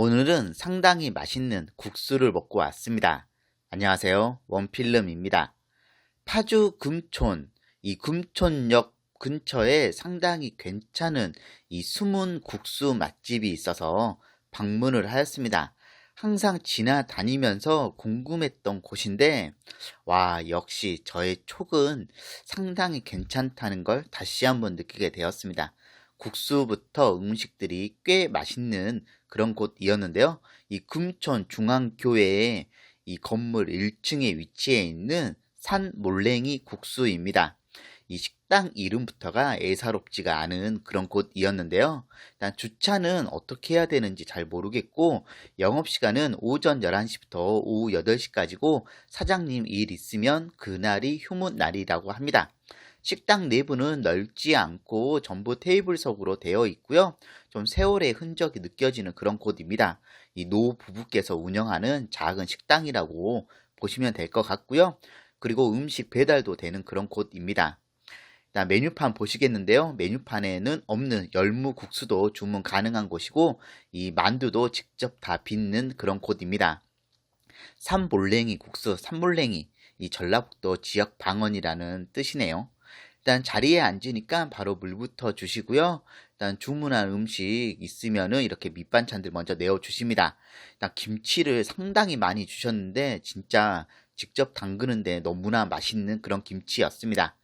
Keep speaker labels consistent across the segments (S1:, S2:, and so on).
S1: 오늘은 상당히 맛있는 국수를 먹고 왔습니다. 안녕하세요. 원필름입니다. 파주 금촌, 이 금촌역 근처에 상당히 괜찮은 이 숨은 국수 맛집이 있어서 방문을 하였습니다. 항상 지나다니면서 궁금했던 곳인데, 와, 역시 저의 촉은 상당히 괜찮다는 걸 다시 한번 느끼게 되었습니다. 국수부터 음식들이 꽤 맛있는 그런 곳이었는데요. 이 금촌 중앙교회의 이 건물 1층에 위치해 있는 산 몰랭이 국수입니다. 이 식당 이름부터가 애사롭지가 않은 그런 곳이었는데요. 일단 주차는 어떻게 해야 되는지 잘 모르겠고 영업시간은 오전 11시부터 오후 8시까지고 사장님 일 있으면 그날이 휴무 날이라고 합니다. 식당 내부는 넓지 않고 전부 테이블석으로 되어 있고요. 좀 세월의 흔적이 느껴지는 그런 곳입니다. 이 노 부부께서 운영하는 작은 식당이라고 보시면 될 것 같고요. 그리고 음식 배달도 되는 그런 곳입니다. 메뉴판 보시겠는데요. 메뉴판에는 없는 열무 국수도 주문 가능한 곳이고 이 만두도 직접 다 빚는 그런 곳입니다. 삼볼랭이 국수, 삼볼랭이 이 전라북도 지역 방언이라는 뜻이네요. 일단 자리에 앉으니까 바로 물부터 주시고요. 일단 주문한 음식 있으면은 이렇게 밑반찬들 먼저 내어 주십니다. 일단 김치를 상당히 많이 주셨는데 진짜 직접 담그는데 너무나 맛있는 그런 김치였습니다.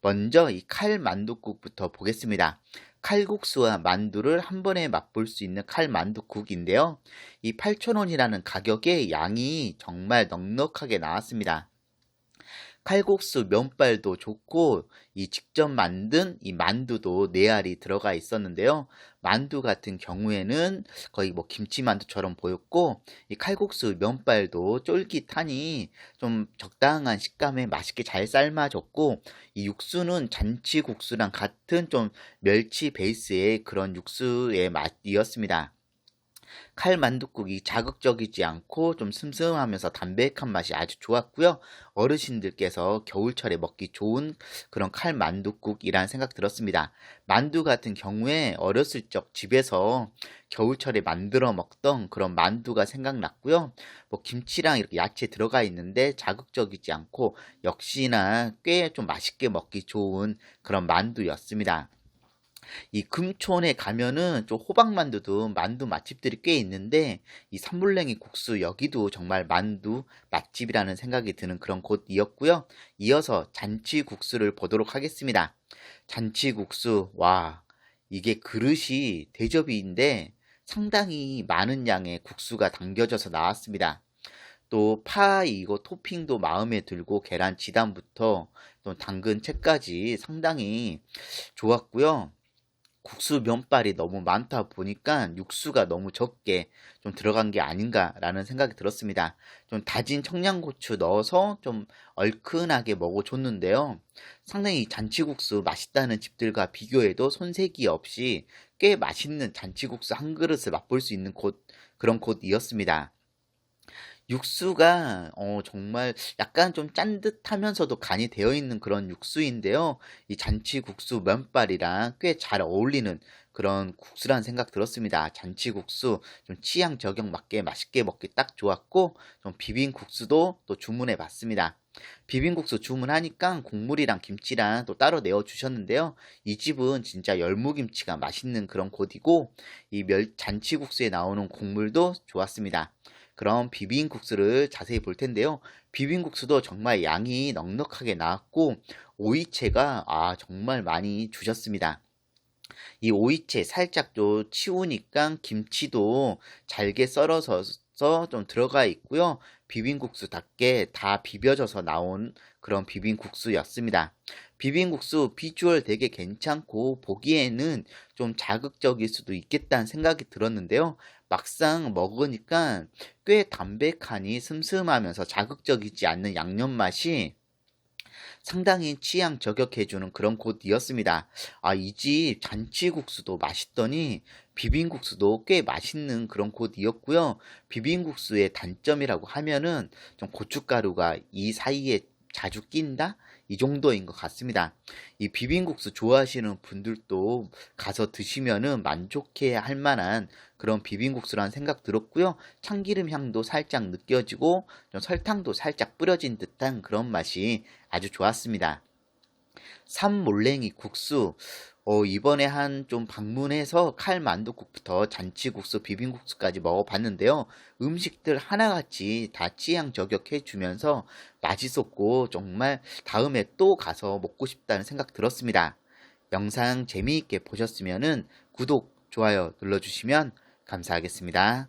S1: 먼저 이 칼 만두국부터 보겠습니다. 칼국수와 만두를 한 번에 맛볼 수 있는 칼 만두국인데요. 이 8,000원이라는 가격에 양이 정말 넉넉하게 나왔습니다. 칼국수 면발도 좋고 이 직접 만든 이 만두도 네 알이 들어가 있었는데요. 만두 같은 경우에는 거의 뭐 김치만두처럼 보였고 이 칼국수 면발도 쫄깃하니 좀 적당한 식감에 맛있게 잘 삶아졌고 이 육수는 잔치국수랑 같은 좀 멸치 베이스의 그런 육수의 맛이었습니다. 칼 만둣국이 자극적이지 않고 좀 슴슴하면서 담백한 맛이 아주 좋았고요. 어르신들께서 겨울철에 먹기 좋은 그런 칼 만둣국이라는 생각 들었습니다. 만두 같은 경우에 어렸을 적 집에서 겨울철에 만들어 먹던 그런 만두가 생각났고요. 뭐 김치랑 이렇게 야채 들어가 있는데 자극적이지 않고 역시나 꽤 좀 맛있게 먹기 좋은 그런 만두였습니다. 이 금촌에 가면은 좀 호박만두도 만두 맛집들이 꽤 있는데 이 산물랭이 국수 여기도 정말 만두 맛집이라는 생각이 드는 그런 곳이었고요. 이어서 잔치 국수를 보도록 하겠습니다. 잔치 국수 와 이게 그릇이 대접이인데 상당히 많은 양의 국수가 담겨져서 나왔습니다. 또 파이고 토핑도 마음에 들고 계란 지단부터 또 당근 채까지 상당히 좋았고요. 국수 면발이 너무 많다 보니까 육수가 너무 적게 좀 들어간 게 아닌가라는 생각이 들었습니다. 좀 다진 청양고추 넣어서 좀 얼큰하게 먹어줬는데요. 상당히 잔치국수 맛있다는 집들과 비교해도 손색이 없이 꽤 맛있는 잔치국수 한 그릇을 맛볼 수 있는 곳, 그런 곳이었습니다. 육수가 어, 정말 약간 좀 짠 듯하면서도 간이 되어 있는 그런 육수인데요. 이 잔치국수 면발이랑 꽤 잘 어울리는 그런 국수라는 생각 들었습니다. 잔치국수 좀 취향 저격 맞게 맛있게 먹기 딱 좋았고 좀 비빔국수도 또 주문해 봤습니다. 비빔국수 주문하니까 국물이랑 김치랑 또 따로 내어 주셨는데요. 이 집은 진짜 열무김치가 맛있는 그런 곳이고 이 멸 잔치국수에 나오는 국물도 좋았습니다. 그럼 비빔국수를 자세히 볼 텐데요. 비빔국수도 정말 양이 넉넉하게 나왔고 오이채가 아 정말 많이 주셨습니다. 이 오이채 살짝 좀 치우니까 김치도 잘게 썰어서 좀 들어가 있고요. 비빔국수답게 다 비벼져서 나온 그런 비빔국수였습니다. 비빔국수 비주얼 되게 괜찮고 보기에는 좀 자극적일 수도 있겠다는 생각이 들었는데요. 막상 먹으니까 꽤 담백하니 슴슴하면서 자극적이지 않는 양념 맛이 상당히 취향 저격해주는 그런 곳이었습니다. 아, 이 집 잔치국수도 맛있더니 비빔국수도 꽤 맛있는 그런 곳이었고요. 비빔국수의 단점이라고 하면은 좀 고춧가루가 이 사이에 자주 낀다? 이 정도인 것 같습니다. 이 비빔국수 좋아하시는 분들도 가서 드시면은 만족해 할 만한 그런 비빔국수라는 생각 들었고요. 참기름 향도 살짝 느껴지고 좀 설탕도 살짝 뿌려진 듯한 그런 맛이 아주 좋았습니다. 삼몰랭이 국수 어, 이번에 한 좀 방문해서 칼 만두국부터 잔치국수, 비빔국수까지 먹어봤는데요. 음식들 하나같이 다 취향 저격해 주면서 맛있었고 정말 다음에 또 가서 먹고 싶다는 생각 들었습니다. 영상 재미있게 보셨으면 구독, 좋아요 눌러주시면 감사하겠습니다.